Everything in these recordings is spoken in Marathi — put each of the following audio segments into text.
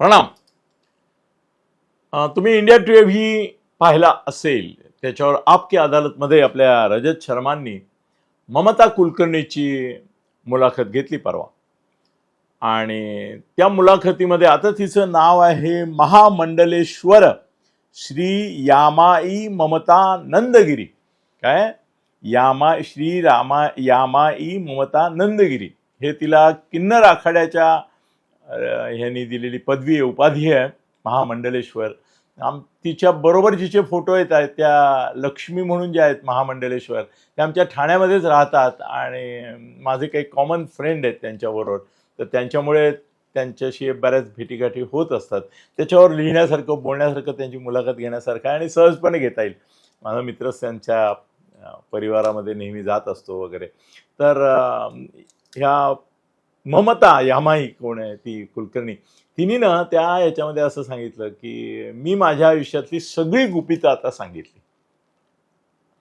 प्रणाम. तुम्ही इंडिया टुडे ही पाहिला असेल. त्याच्यावर आपकी अदालतमध्ये आपल्या रजत शर्मांनी ममता कुलकर्णीची मुलाखत घेतली परवा. आणि त्या मुलाखतीमध्ये आता तिचं नाव आहे महामंडलेश्वर श्री यामाई ममता नंदगिरी. काय? यामा श्री रामा यामाई ममता नंदगिरी. हे तिला किन्नर आखाड्याच्या ह्यांनी दिलेली पदवी आहे उपाधी आहे महामंडलेश्वर. आम तिच्या बरोबर जिचे फोटो येत आहेत त्या लक्ष्मी म्हणून ज्या आहेत महामंडलेश्वर त्या आमच्या ठाण्यामध्येच राहतात आणि माझे काही कॉमन फ्रेंड आहेत त्यांच्याबरोबर. तर त्यांच्यामुळे त्यांच्याशी बऱ्याच भेटीगाठी होत असतात. त्याच्यावर लिहिण्यासारखं बोलण्यासारखं त्यांची मुलाखत घेण्यासारखं आहे आणि सहजपणे घेता येईल. माझा मित्रच त्यांच्या परिवारामध्ये नेहमी जात असतो वगैरे. तर ह्या ममता यामाई कोण आहे ती कुलकर्णी? तिने ना त्या याच्यामध्ये असं सांगितलं की मी माझ्या आयुष्यातली सगळी गुपितं आता सांगितली.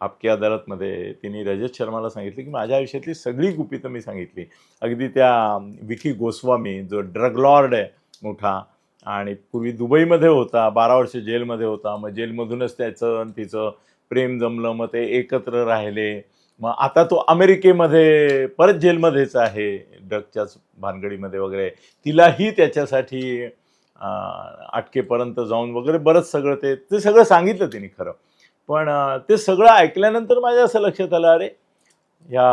आपकी अदालतमध्ये तिने रजत शर्माला सांगितलं की माझ्या आयुष्यातली सगळी गुपितं मी सांगितली. अगदी त्या विकी गोस्वामी जो ड्रग लॉर्ड आहे मोठा आणि पूर्वी दुबईमध्ये होता बारा वर्ष जेलमध्ये होता मग जेलमधूनच त्याचं आणि तिचं प्रेम जमलं मग ते एकत्र राहिले. मग आता तो अमेरिकेमध्ये परत जेलमध्येच आहे ड्रगच्याच भानगडीमध्ये वगैरे. तिलाही त्याच्यासाठी अटकेपर्यंत जाऊन वगैरे बरंच सगळं ते ते सगळं सांगितलं तिने खरं. पण ते सगळं ऐकल्यानंतर माझ्या असं लक्षात आलं अरे या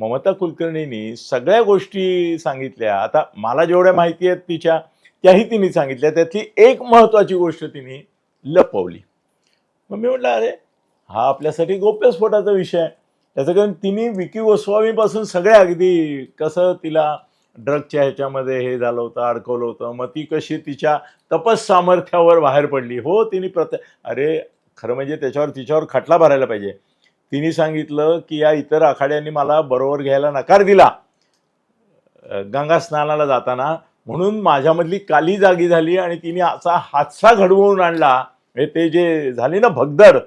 ममता कुलकर्णींनी सगळ्या गोष्टी सांगितल्या. आता मला जेवढ्या माहिती आहेत तिच्या त्याही तिने सांगितल्या. त्यातली एक महत्त्वाची गोष्ट तिने लपवली. मग मी म्हटलं अरे हा आपल्यासाठी गोप्यस्फोटाचा विषय आहे. त्याचं कारण तिने विकी गोस्वामीपासून सगळ्या अगदी कसं तिला ड्रगच्या ह्याच्यामध्ये हे झालं होतं अडकवलं होतं. मग ती कशी तिच्या तपस सामर्थ्यावर बाहेर पडली. हो तिने प्रत अरे खरं म्हणजे त्याच्यावर तिच्यावर खटला भरायला पाहिजे. तिने सांगितलं की या इतर आखाड्यांनी मला बरोबर घ्यायला नकार दिला. गंगा स्नानाला जाताना. म्हणून माझ्यामधली काली जागी झाली आणि तिने असा हादसा घडवून आणला. हे ते जे झाली ना भगदड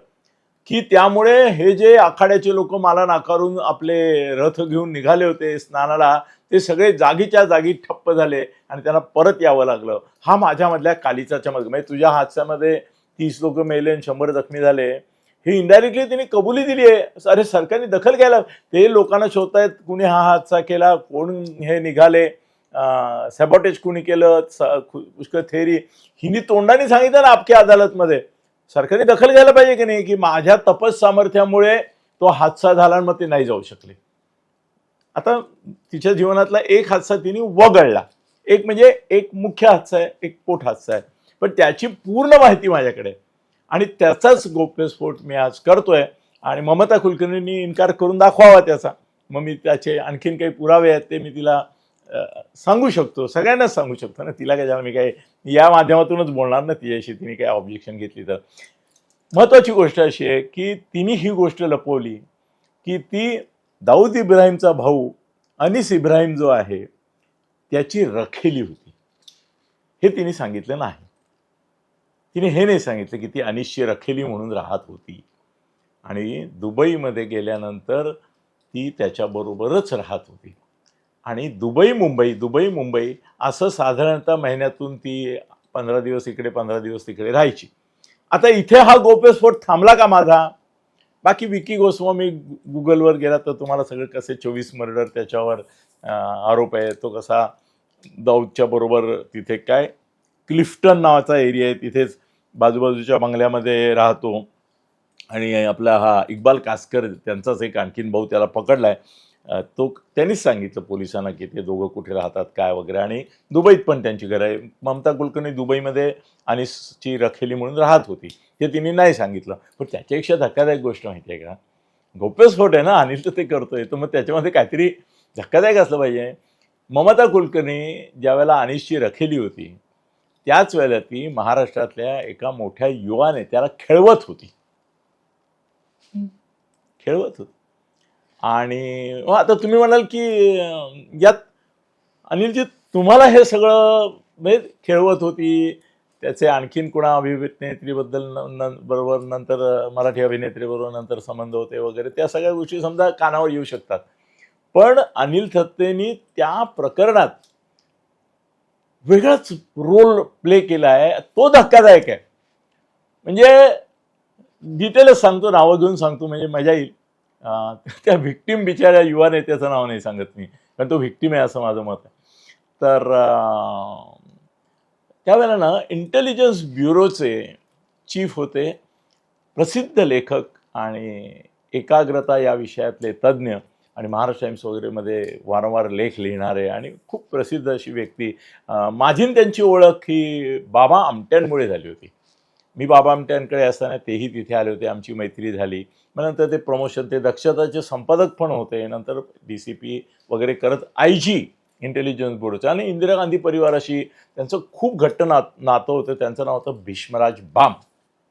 की त्यामुळे हे जे आखाड्याचे लोक मला नाकारून आपले रथ घेऊन निघाले होते स्नानाला ते सगळे जागीच्या जागी ठप्प झाले आणि त्यांना परत यावं लागलं. हा माझ्यामधल्या कालीचा चमक म्हणजे तुझ्या हादसामध्ये तीस लोक मेले आणि शंभर जखमी झाले. हे इनडायरेक्टली तिने कबुली दिली आहे. अरे सरकारने दखल घ्यायला ते लोकांना शोधतायत कुणी हा हादसा केला कोण हे निघाले? सॅबॉटेज कुणी केलं? पुष्कळ थेरी हिनी तोंडाने सांगितलं ना आपल्या अदालतमध्ये. सरकारने दखल घ्यायला पाहिजे की नाही? की माझ्या तपस सामर्थ्यामुळे तो हादसा झाला मग ते नाही जाऊ शकले. आता तिच्या जीवनातला एक हादसा तिने वगळला. एक म्हणजे एक मुख्य हादसा आहे एक पोट हादसा आहे. पण त्याची पूर्ण माहिती माझ्याकडे आणि त्याचाच गोप्यस्फोट मी आज करतोय. आणि ममता कुलकर्णींनी इन्कार करून दाखवावा त्याचा. मग मी त्याचे आणखीन काही पुरावे आहेत ते मी तिला सांगू शकतो. सगळ्यांनाच सांगू शकतो ना. तिला काय मी काय या माध्यमातूनच बोलणार ना तिच्याशी तिने काय ऑब्जेक्शन घेतली तर. महत्त्वाची गोष्ट अशी आहे की तिने ही गोष्ट लपवली की ती दाऊद इब्राहिमचा भाऊ अनिस इब्राहिम जो आहे त्याची रखेली होती. हे तिने सांगितलं नाही. तिने हे नाही सांगितलं की ती अनिसची रखेली म्हणून राहत होती. आणि दुबईमध्ये गेल्यानंतर ती त्याच्याबरोबरच राहत होती. आणि दुबई मुंबई दुबई मुंबई असं साधारणतः महिन्यातून ती पंधरा दिवस इकडे पंधरा दिवस तिकडे राहायची. आता इथे हा गोप्यस्फोट थांबला का माझा? बाकी विकी गोस्वामी गुगलवर गेला तर तुम्हाला सगळं कसे चोवीस मर्डर त्याच्यावर आरोप आहे तो कसा दाऊदच्या बरोबर तिथे काय? क्लिफ्टन नावाचा एरिया आहे तिथेच बाजूबाजूच्या बंगल्यामध्ये राहतो. आणि आपला हा इक्बाल कासकर त्यांचाच एक आणखीन भाऊ त्याला पकडला आहे तो त्यांनीच सांगितलं पोलिसांना की ते दोघं कुठे राहतात काय वगैरे. आणि दुबईत पण त्यांची घरं आहे. ममता कुलकर्णी दुबईमध्ये अनिसची रखेली म्हणून राहत होती. ते तिने नाही सांगितलं. पण त्याच्यापेक्षा धक्कादायक गोष्ट माहिती आहे का? गोप्यस्फोट आहे ना? अनिल तर ते करतोय. तर मग त्याच्यामध्ये काहीतरी धक्कादायक असलं पाहिजे. ममता कुलकर्णी ज्यावेळेला अनिसची रखेली होती त्याच वेळेला ती महाराष्ट्रातल्या एका मोठ्या युवा नेत्याला खेळवत होती. खेळवत होती. आणि आता तुम्ही म्हणाल की यात अनिलजी तुम्हाला हे सगळं म्हणजे खेळवत होती त्याचे आणखीन कुणा अभिनेत्रीबद्दल न- बरोबर नंतर मराठी अभिनेत्रीबरोबर नंतर संबंध होते वगैरे त्या सगळ्या गोष्टी समजा कानावर येऊ शकतात. पण अनिल थत्तेनी त्या प्रकरणात वेगळाच रोल प्ले केला आहे तो धक्कादायक आहे. म्हणजे डिटेलच सांगतो नावं घेऊन सांगतो म्हणजे मजा येईल. त्या व्हिक्टीम बिचाऱ्या युवा नेत्याचं नाव नाही सांगत मी कारण तो व्हिक्टीम आहे असं माझं मत आहे. तर त्यावेळेला ना इंटेलिजन्स ब्युरोचे चीफ होते प्रसिद्ध लेखक आणि एकाग्रता या विषयातले तज्ज्ञ आणि महाराष्ट्र टाइम्स वगैरेमध्ये वारंवार लेख लिहिणारे आणि खूप प्रसिद्ध अशी व्यक्ती. माझी त्यांची ओळख ही बाबा आमट्यांमुळे झाली होती. मी बाबा आमट्यांकडे असताना तेही तिथे आले होते आमची मैत्री झाली. मग नंतर ते प्रमोशन ते दक्षताचे संपादक पण होते. नंतर डी सी पी वगैरे करत आय जी इंटेलिजन्स बोर्डचं आणि इंदिरा गांधी परिवाराशी त्यांचं खूप घट्ट नात नातं होतं. त्यांचं नाव होतं भीष्मराज बाम.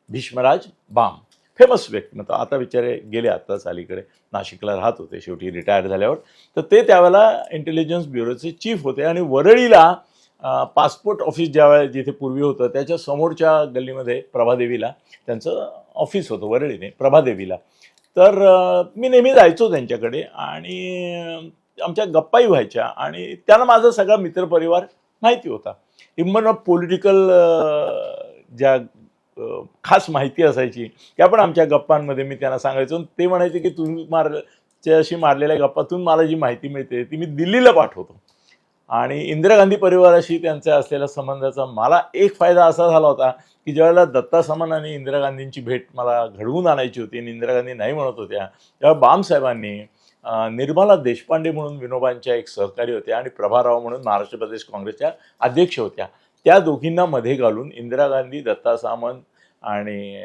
भीष्मराज बाम. फेमस व्यक्तिमत्व आता विचारे गेले आत्ताच अलीकडे. नाशिकला राहत होते. शेवटी रिटायर झाल्यावर. तर ते त्यावेळेला इंटेलिजन्स ब्युरोचे चीफ होते. आणि वरळीला पासपोर्ट ऑफिस ज्या वेळेस जिथे पूर्वी होतं त्याच्या समोरच्या गल्लीमध्ये प्रभादेवीला त्यांचं ऑफिस होतं वरळीने प्रभादेवीला. तर मी नेहमी जायचो त्यांच्याकडे आणि आमच्या गप्पाही व्हायच्या आणि त्यांना माझा सगळा मित्रपरिवार माहिती होता. इवन पॉलिटिकल ज्या खास माहिती असायची त्या पण आमच्या गप्पांमध्ये मी त्यांना सांगायचो आणि ते म्हणायचे की तुम्ही मारच्याशी मारलेल्या गप्पातून मला जी माहिती मिळते ती मी दिल्लीला पाठवतो. आणि इंदिरा गांधी परिवाराशी त्यांचा असलेल्या संबंधाचा मला एक फायदा असा झाला होता की ज्यावेळेला दत्ता सामंत आणि इंदिरा गांधींची भेट मला घडवून आणायची होती आणि इंदिरा गांधी नाही म्हणत होत्या तेव्हा बामसाहेबांनी निर्मला देशपांडे म्हणून विनोबांच्या एक सहकारी होत्या आणि प्रभाराव म्हणून महाराष्ट्र प्रदेश काँग्रेसच्या अध्यक्ष होत्या. त्या दोघींना मध्ये घालून इंदिरा गांधी दत्ता सामंत आणि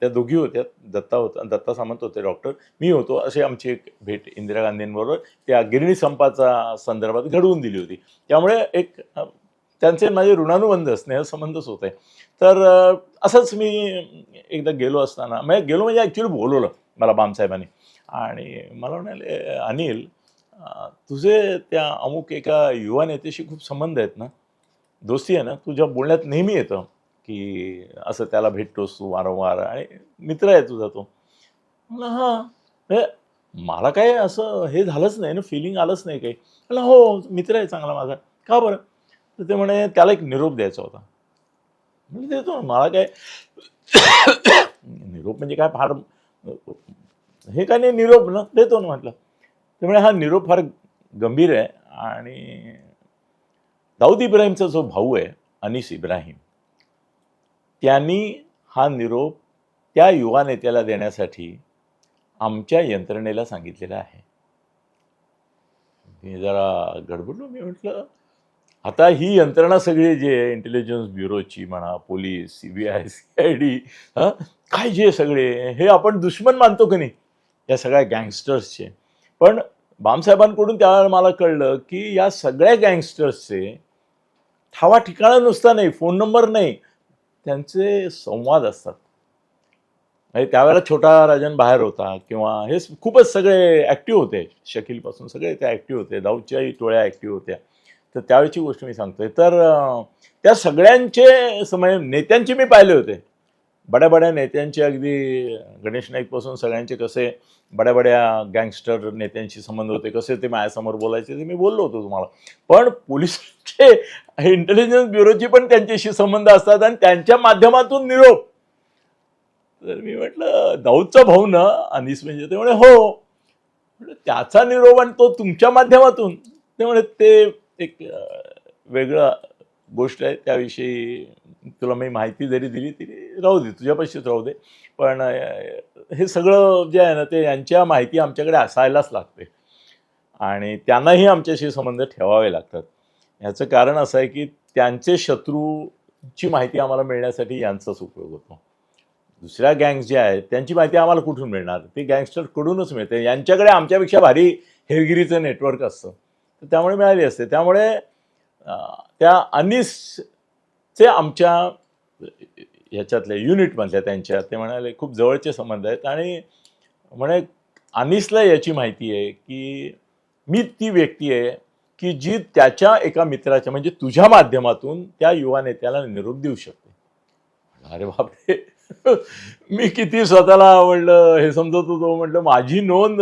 त्या दोघी होत्या दत्ता होता दत्ता सामंत होते डॉक्टर मी होतो अशी आमची एक भेट इंदिरा गांधींबरोबर. त्या गिरणी संपाचा संदर्भात घडवून दिली होती. त्यामुळे एक त्यांचे माझे ऋणानुबंध स्नेहसंबंधच होते. तर असंच मी एकदा गेलो असताना म्हणजे गेलो म्हणजे ॲक्च्युली बोलवलं मला बामसाहेबांनी आणि मला म्हणाले अनिल तुझे त्या अमुक एका युवा नेत्याशी खूप संबंध आहेत ना? दोस्ती आहे ना? तुझ्या बोलण्यात नेहमी येतं. की असं त्याला भेटतोस तू वारंवार. आणि मित्र आहे तुझा तो. हां. हे मला काय असं हे झालंच नाही ना फिलिंग आलंच नाही काही. म्हणलं हो मित्र आहे चांगला माझा. का बरं? तर ते म्हणे त्याला एक निरोप द्यायचा होता. म्हणजे देतो मला काय निरोप म्हणजे काय फार हे काय नाही निरोप ना देतो ना म्हटलं. ते म्हणे हा निरोप फार गंभीर आहे आणि दाऊद इब्राहिमचा जो भाऊ आहे अनिस इब्राहिम त्यांनी हा निरोप त्या युवा नेत्याला देण्यासाठी आमच्या यंत्रणेला सांगितलेला आहे. मी जरा गडबडलो मी म्हटलं आता ही यंत्रणा सगळी जी आहे इंटेलिजन्स ब्युरोची म्हणा police C B I C I D काय जे सगळे हे आपण दुश्मन मानतो की नाही? या सगळ्या गँगस्टर्सचे पण बामसाहेबांकडून त्यावेळेला मला कळलं की या सगळ्या गँगस्टर्सचे ठावा ठिकाणा नुसता नाही फोन नंबर नाही त्यांचे संवाद असतात. म्हणजे त्यावेळेला छोटा राजन बाहेर होता किंवा हे खूपच सगळे ॲक्टिव्ह होते. शकीलपासून सगळे ते ॲक्टिव्ह होते. दाऊदच्याही टोळ्या ॲक्टिव्ह होत्या. तर त्यावेळची गोष्ट मी सांगतोय. तर त्या सगळ्यांचे समय म्हणजे नेत्यांचे मी पाहिले होते. बड्या बड्या नेत्यांचे अगदी गणेश नाईकपासून सगळ्यांचे कसे बड्या बड्या गँगस्टर नेत्यांशी संबंध होते. कसे ते माझ्यासमोर बोलायचे ते मी बोललो होतो तुम्हाला. पण पोलिसांचे इंटेलिजन्स ब्युरोचे पण त्यांच्याशी संबंध असतात आणि त्यांच्या माध्यमातून निरोप. तर मी म्हटलं दाऊदचा भाऊ ना अनिस म्हणजे. ते म्हणे हो. त्याचा निरोप आणि तो तुमच्या माध्यमातून. ते म्हणे ते एक वेगळं गोष्ट आहे. त्याविषयी तुला मी माहिती जरी दिली तरी राहू दे तुझ्यापाशीच राहू दे. पण हे सगळं जे आहे ना ते यांच्या माहिती आमच्याकडे असायलाच लागते. आणि त्यांनाही आमच्याशी संबंध ठेवावे लागतात. ह्याचं कारण असं आहे की त्यांचे शत्रूची माहिती आम्हाला मिळण्यासाठी यांचाच उपयोग होतो. दुसऱ्या गँग्स ज्या आहेत त्यांची माहिती आम्हाला कुठून मिळणार? ती गँगस्टरकडूनच मिळते. यांच्याकडे आमच्यापेक्षा भारी हेरगिरीचं नेटवर्क असतं. तर त्यामुळे मिळाली असते. त्यामुळे त्या अनिस ते आमच्या ह्याच्यातल्या युनिटमधल्या त्यांच्या ते म्हणाले खूप जवळचे संबंध आहेत. आणि म्हणे अनिसला याची माहिती आहे की मी ती व्यक्ती आहे की जी त्याच्या एका मित्राच्या म्हणजे तुझ्या माध्यमातून त्या युवा नेत्याला निरोप देऊ शकते. अरे बापरे! मी किती स्वतःला आवडलं हे समजत होतो म्हटलं माझी नोंद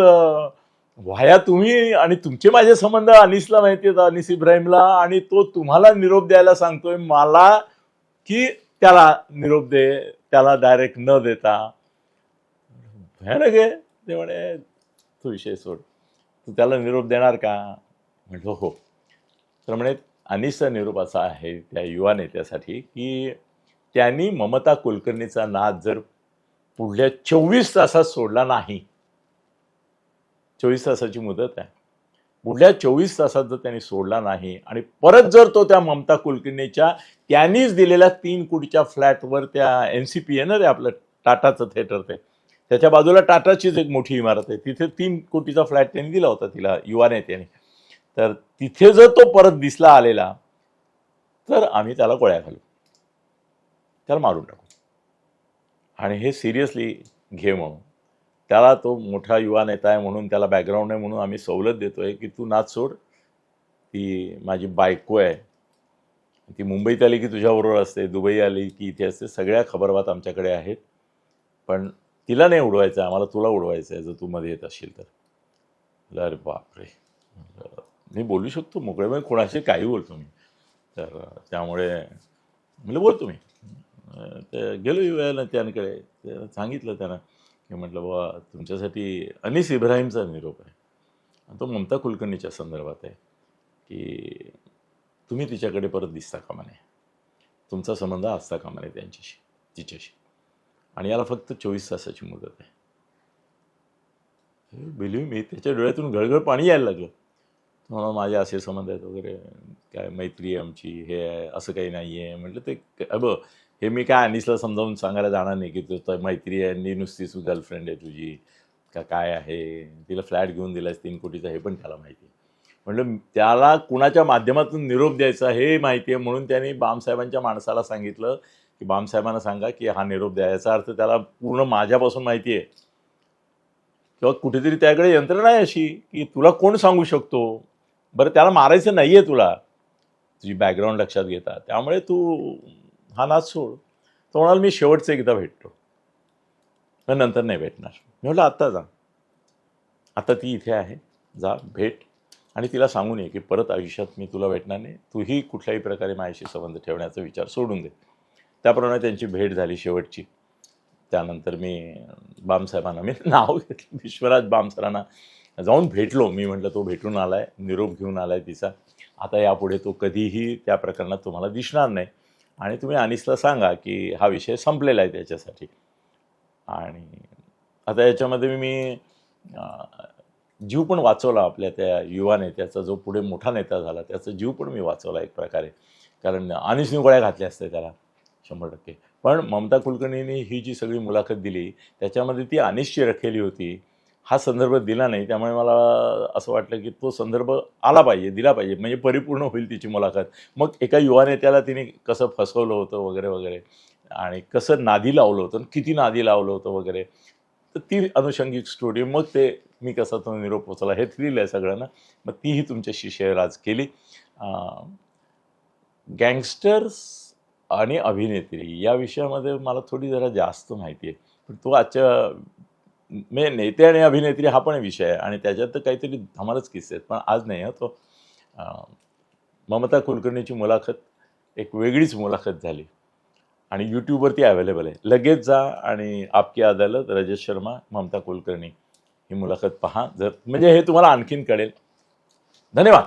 व्हाया तुम्ही आणि तुमचे माझे संबंध अनिसला माहिती आहेत अनिस इब्राहिमला आणि तो तुम्हाला निरोप द्यायला सांगतोय. मला की त्याला निरोप दे त्याला डायरेक्ट न देता. भयानक आहे. ते म्हणे तो विषय सोड. तू त्याला निरोप देणार का? म्हटलं हो. तर म्हणे अनिसचा निरोप असा आहे त्या युवा नेत्यासाठी की त्यांनी ममता कुलकर्णीचा नाद जर पुढल्या चोवीस तासात सोडला नाही चोवीस तासाची मुदत आहे. पुढल्या चोवीस तासात जर त्यांनी सोडला नाही आणि परत जर तो त्या ममता कुलकर्णीच्या त्यांनीच दिलेल्या तीन कोटीच्या फ्लॅटवर त्या एन सी पी आहे ना ते आपलं टाटाचं थिएटर ते त्याच्या बाजूला टाटाचीच एक मोठी इमारत आहे. तिथे तीन कोटीचा फ्लॅट त्यांनी दिला होता तिला युवा नेत्याने तर तिथे जर तो परत दिसला आलेला तर आम्ही त्याला गोळ्या घालू. त्याला मारून टाकू. आणि हे सिरियसली घे म्हणून. त्याला तो मोठा युवा नेता आहे म्हणून त्याला बॅकग्राऊंड आहे म्हणून आम्ही सवलत देतो. आहे की तू नाच सोड. ती माझी बायको आहे. ती मुंबईत आली की तुझ्याबरोबर असते. दुबई आली की इथे असते. सगळ्या खबरबात आमच्याकडे आहेत. पण तिला नाही उडवायचं. आम्हाला तुला उडवायचं आहे. जर तू मध्ये येत असशील तर. अरे बापरे. मी बोलू शकतो. मोकळे कोणाशी काही बोलतो मी. तर त्यामुळे म्हणजे बोलतो मी ते गेलो युवाला त्यांकडे. सांगितलं त्यांना. की म्हटलं बाबा तुमच्यासाठी अनिस इब्राहिमचा निरोप आहे. आणि तो ममता कुलकर्णीच्या संदर्भात आहे की तुम्ही तिच्याकडे परत दिसता कामा नये. तुमचा संबंध असता कामा नये त्यांच्याशी तिच्याशी. आणि याला फक्त चोवीस तासाची मुदत आहे. बिलीव मी त्याच्या डोळ्यातून गळगळ पाणी यायला लागलं. म्हणून माझे असे संबंध आहेत वगैरे काय मैत्री आहे आमची हे आहे असं काही नाही आहे म्हटलं ते क- अबं हे मी काय अनिसला समजावून सांगायला जाणार नाही की तुझं मैत्री आहे आणि नुसतीच गर्लफ्रेंड आहे तुझी का काय आहे? तिला फ्लॅट घेऊन दिलास तीन कोटीचा हे पण त्याला माहिती आहे. म्हटलं त्याला कुणाच्या माध्यमातून निरोप द्यायचा हे माहिती आहे म्हणून त्यांनी बामसाहेबांच्या माणसाला सांगितलं की बामसाहेबांना सांगा की हा निरोप द्या याचा अर्थ त्याला पूर्ण माझ्यापासून माहिती आहे. किंवा कुठेतरी त्याकडे यंत्रणा आहे अशी की तुला कोण सांगू शकतो? बरं त्याला मारायचं नाही आहे तुला. तुझी बॅकग्राऊंड लक्षात घेता. त्यामुळे तू हा नाच सोड. तो म्हणाल मी शेवटचं एकदा भेटतो मग नंतर नाही भेटणार. मी म्हटलं आत्ता जा. आता ती इथे आहे. जा भेट. आणि तिला सांगून ये की परत आयुष्यात मी तुला भेटणार नाही. तूही कुठल्याही प्रकारे माझ्याशी संबंध ठेवण्याचा विचार सोडून दे. त्याप्रमाणे त्यांची भेट झाली शेवटची. त्यानंतर मी बामसाहेबांना मी नाव घेतलं. विश्वराज बामसरांना जाऊन भेटलो. मी म्हटलं तो भेटून आला आहे निरोप घेऊन आला आहे तिचा. आता यापुढे तो कधीही त्या प्रकरणात तुम्हाला दिसणार नाही. आणि तुम्ही अनिसला सांगा की हा विषय संपलेला आहे त्याच्यासाठी. आणि आता याच्यामध्ये मी जीव पण वाचवला आपल्या त्या युवा नेत्याचा जो पुढे मोठा नेता झाला त्याचा जीव पण मी वाचवला एक प्रकारे. कारण अनिसने गोळ्या घातल्या असते त्याला शंभर टक्के. पण ममता कुलकर्णींनी ही जी सगळी मुलाखत दिली त्याच्यामध्ये ती अनिसची रखेली होती. हा संदर्भ दिला नाही. त्यामुळे मला असं वाटलं की तो संदर्भ आला पाहिजे दिला पाहिजे. म्हणजे परिपूर्ण होईल तिची मुलाखत. मग एका युवा नेत्याला तिने कसं फसवलं होतं वगैरे वगैरे आणि कसं नादी लावलं होतं आणि किती नादी लावलं होतं वगैरे तर ती अनुषंगिक स्टोरी मग ते मी कसा तो निरोप पोचला हे थ्रिल आहे सगळ्यांना. मग तीही तुमच्याशी शेअर आज केली. गँगस्टर्स आणि अभिनेत्री या विषयामध्ये मला थोडी जरा जास्त माहिती आहे. पण तो आजच्या म्हणजे नेते आणि अभिनेत्री हा पण विषय आहे आणि त्याच्यात तर काहीतरी धमालच किस्से आहेत. पण आज नाही हा तो ममता कुलकर्णीची मुलाखत एक वेगळीच मुलाखत झाली. आणि यूट्यूबवरती अवेलेबल आहे. लगेच जा आणि आपकी अदालत रजत शर्मा ममता कुलकर्णी ही मुलाखत पहा. जर म्हणजे हे तुम्हाला आणखीन कळेल. धन्यवाद!